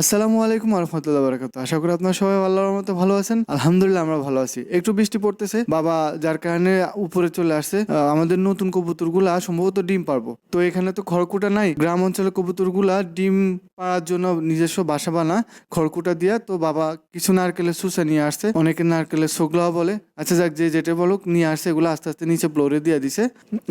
আসসালামু আলাইকুম আরহামতুল্লাহ বারাকাত আশা করি আপনার সবাই আল্লাহর মতো ভালো আছেন। আলহামদুলিল্লাহ, আমরা ভালো আছি। একটু বৃষ্টি পড়তেছে। বাবা যার কারণে উপরে চলে আসছে। আমাদের নতুন কবুতরগুলা সম্ভবত ডিম পারব তো এখানে তো খড়কুটা নাই। গ্রাম অঞ্চলের কবুতরগুলা ডিম পাড়ার জন্য নিজস্ব বাসা বানা, খড়কুটা দিয়া, তো বাবা কিছু নারকেলের সুসা নিয়ে আসছে। অনেকে নারকেলের সোগলাও বলে। আচ্ছা যাক, যে যেটা বলুক, নিয়ে আসছে, এগুলো আস্তে আস্তে নিচে ফ্লোরে দিয়ে দিছে,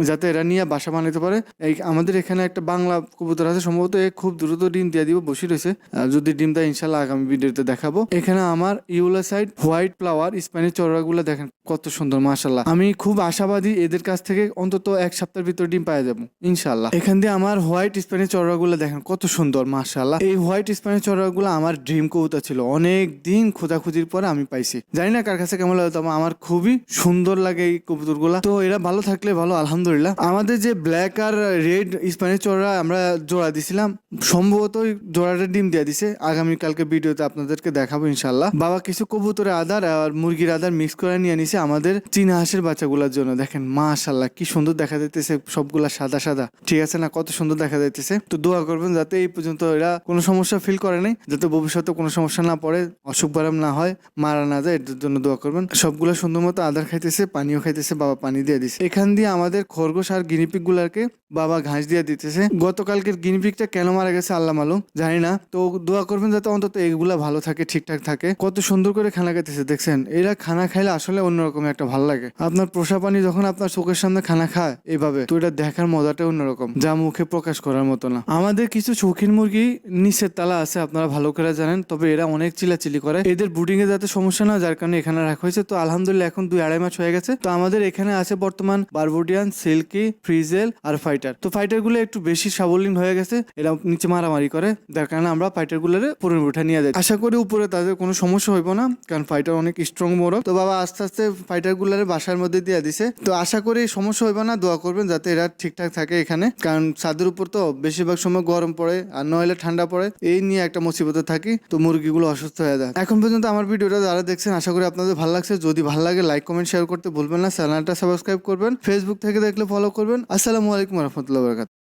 যাতে এরা নিয়ে বাসা বানাতে পারে। এই আমাদের এখানে একটা বাংলা কবুতর আছে, সম্ভবত এ খুব দ্রুত ডিম দিয়ে দিব বসে রয়েছে। যদি ডিম দেয় ইনশাল্লাহ আগামী ভিডিওতে দেখাবো। এখানে আমার ইউলাসাইড হোয়াইট ফ্লাওয়ার, স্প্যানিশ চড়াগুলো দেখেন, কত সুন্দর মাশাল্লাহ আমি খুব আশাবাদী এদের কাছ থেকে অন্তত এক সপ্তাহের ভিতর ডিম পাওয়া যাব ইনশাল্লাহ এখান দিয়ে আমার হোয়াইট স্প্যানিশ চড়াগুলো দেখেন, কত সুন্দর মাশাল্লাহ এই হোয়াইট স্প্যানিশ চড়াগুলো আমার ড্রিম কবুতর ছিল। অনেক দিন খোঁজাখুঁজির পরে আমি পাইছি। জানি না কার কাছে কেমন লাগে, তবে আমার খুবই সুন্দর লাগে এই কবুতরগুলা। তো এরা ভালো থাকলে ভালো, আলহামদুলিল্লাহ। আমাদের যে ব্ল্যাক আর রেড স্প্যানিশ চড়া আমরা জোড়া দিছিলাম সম্ভবত জোড়াটা ডিম দিয়ে দিছে। আগামীকালকে ভিডিওতে আপনাদেরকে দেখাবো ইনশাল্লাহ বাবা কিছু কবুতরের আদার আর মুরগির আদার মিক্স করে নিয়ে নিছে আমাদের চীনা হাঁসের বাচ্চাগুলোর জন্য। দেখেন মা মাশাল্লাহ কি সুন্দর দেখা যাইতেছে সবগুলা সাদা সাদা। ঠিক আছে না? কত সুন্দর দেখা যাইতেছে। তো দোয়া করবেন যাতে এই পর্যন্ত এরা কোনো সমস্যা ফিল করে নাই, যাতে ভবিষ্যতে কোনো সমস্যা না পড়ে, অসুখ বারাম না হয়, মারা না যায়, এটার জন্য দোয়া করবেন। সবগুলো সুন্দর মতো আদার খাইতেছে, পানিও খাইতেছে, বাবা পানি দিয়ে দিছে। এখান দিয়ে আমাদের খরগোশ আর গিনিপিক গুলাকে বাবা ঘাস দিয়ে দিতেছে। গতকালকের গিনিপিকটা কেন মারা গেছে আল্লাহ মালুম? জানি না। তো দোয়া করবেন যাতে অন্তত এগুলা ভালো থাকে, ঠিকঠাক থাকে। কত সুন্দর করে খানা খাইতেছে, দেখছেন? এরা খানা খাইলে আসলে অন্যরকম একটা ভালো লাগে। আপনার পোষা পানি যখন আপনার চোখের সামনে খানা খায়, এভাবে। তো এটা দেখার মজাটা অন্যরকম, যা মুখে প্রকাশ করার মতো না। আমাদের কিছু শৌখিন মুরগি নিচের তালা আছে, আপনারা ভালো করে জানেন, তবে এরা অনেক চিলাচিলি করে। এদের ব্রুডিং এ যাতে সমস্যা না যার কারণে এখানে রাখা হয়েছে। তো আলহামদুলিল্লাহ, এখন দুই আড়াই মাস হয়ে গেছে। তো আমাদের এখানে আছে বর্তমান বারবোডিয়ান সিল্কি ফ্রিজেল আর ফাইটার তো ফাইটারগুলো একটু বেশি সাবলীন হয়ে গেছে, এরা নিচে মারামারি করে, যার কারণে আমরা ফাইটারগুলোর পুরো উঠে নিয়ে যাই। আশা করি উপরে তাদের কোনো সমস্যা হইব না, কারণ ফাইটার অনেক স্ট্রং মোড়ক তো বাবা আস্তে আস্তে ফাইটারগুলার বাসার মধ্যে দিয়ে দিছে। তো আশা করি সমস্যা হইব না, দোয়া করবেন যাতে এরা ঠিকঠাক থাকে এখানে। কারণ ছাদের উপর তো বেশিরভাগ সময় গরম পড়ে, আর নইলে ঠান্ডা পড়ে, এই নিয়ে একটা মুসিবতে থাকি, তো মুরগিগুলো অসুস্থ হয়ে যায়। এখন পর্যন্ত আমার ভিডিওটা যারা দেখছেন, আশা করি আপনাদের ভালো লাগছে। যদি ভালো লাগে লাইক কমেন্ট শেয়ার করতে ভুলবেন না। চ্যানেলটা সাবস্ক্রাইব করবেন। ফেসবুক থেকে দেখলে ফলো করবেন। আসসালামু আলাইকুম রহমতুল্লাহ বরকাত